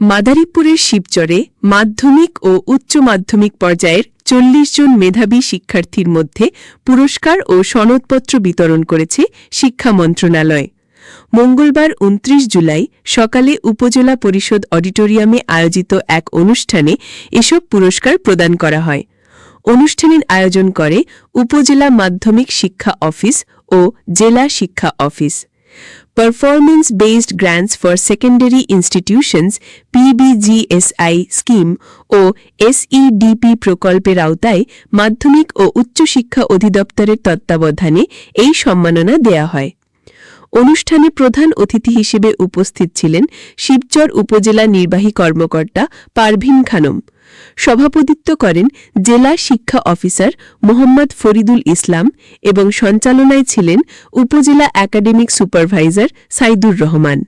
মাদারীপুরের শিবচরে মাধ্যমিক ও উচ্চ মাধ্যমিক পর্যায়ের চল্লিশ জন মেধাবী শিক্ষার্থীর মধ্যে পুরস্কার ও সনদপত্র বিতরণ করেছে শিক্ষা মন্ত্রণালয়। মঙ্গলবার উনত্রিশ জুলাই সকালে উপজেলা পরিষদ অডিটোরিয়ামে আয়োজিত এক অনুষ্ঠানে এসব পুরস্কার প্রদান করা হয়। অনুষ্ঠানের আয়োজন করে উপজেলা মাধ্যমিক শিক্ষা অফিস ও জেলা শিক্ষা office. Performance based grants for secondary institutions PBGSI scheme O SEDP প্রকল্পের আওতায় মাধ্যমিক ও উচ্চশিক্ষা অধিদপ্তরের তত্ত্বাবধানে এই সম্মাননা দেয়া হয়। অনুষ্ঠানে প্রধান অতিথি হিসেবে উপস্থিত ছিলেন শিবচর উপজেলা নির্বাহী কর্মকর্তা পারভিন খানম। সভাপতিত্ব করেন জেলা শিক্ষা অফিসার মোহাম্মদ ফরিদুল ইসলাম এবং সঞ্চালনায় ছিলেন উপজেলা একাডেমিক সুপারভাইজার সাইদুর রহমান।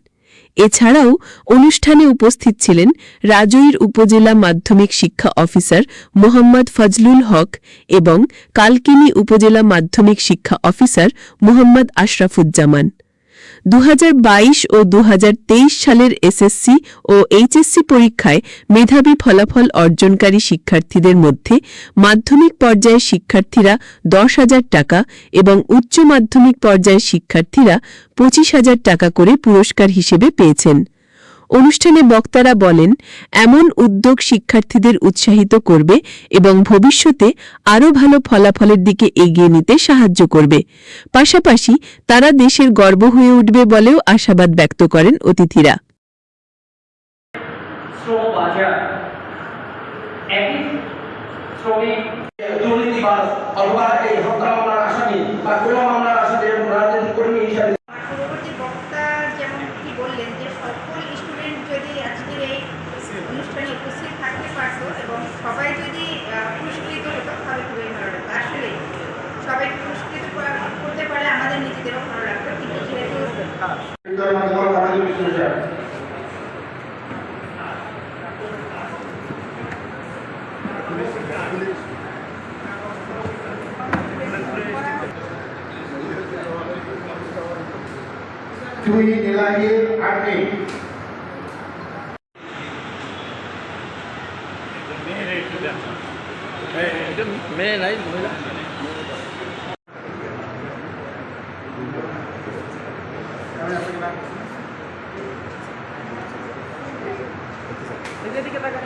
এছাড়াও অনুষ্ঠানে উপস্থিত ছিলেন রাজৈর উপজেলা মাধ্যমিক শিক্ষা অফিসার মোহাম্মদ ফজলুল হক এবং কালকিনি উপজেলা মাধ্যমিক শিক্ষা অফিসার মোহাম্মদ আশরাফুজ্জামান। দু হাজার বাইশ ও ২০২৩ সালের এসএসসি ও এইচএসসি পরীক্ষায় মেধাবী ফলাফল অর্জনকারী শিক্ষার্থীদের মধ্যে মাধ্যমিক পর্যায়ের শিক্ষার্থীরা দশ হাজার টাকা এবং উচ্চ মাধ্যমিক পর্যায়ের শিক্ষার্থীরা পঁচিশ হাজার টাকা করে পুরস্কার হিসেবে পেয়েছেন। অনুষ্ঠানে বক্তারা বলেন এমন উদ্যোগ শিক্ষার্থীদের উৎসাহিত করবে এবং ভবিষ্যতে আরও ভালো ফলাফলের দিকে এগিয়ে নিতে সাহায্য করবে। পাশাপাশি তারা দেশের গর্ব হয়ে উঠবে বলেও আশাবাদ ব্যক্ত করেন অতিথিরা। শ্রম বাজার একই শ্রমিক দুর্নীতিবাজ অথবা এই হত্যা মামলার আসামি বা কোনো মামলার আসামি এবং রাজনৈতিক কর্মী হিসাবে আর বক্তা যেমন কি বললেন যে সকল স্টুডেন্ট যদি আজকের এই অনুষ্ঠানে উপস্থিত থাকতে পারতো এবং সবাই যদি পুরস্কৃত হতো তাহলে খুবই ভালো লাগতো আসলে সবাই পুরস্কৃত করতে পারলে আমাদের নিজেদেরও ভালো লাগতো কিন্তু যেহেতু দুই নিলাহি আটনি মেয়ে নাই মহিলা এদিকে তাকান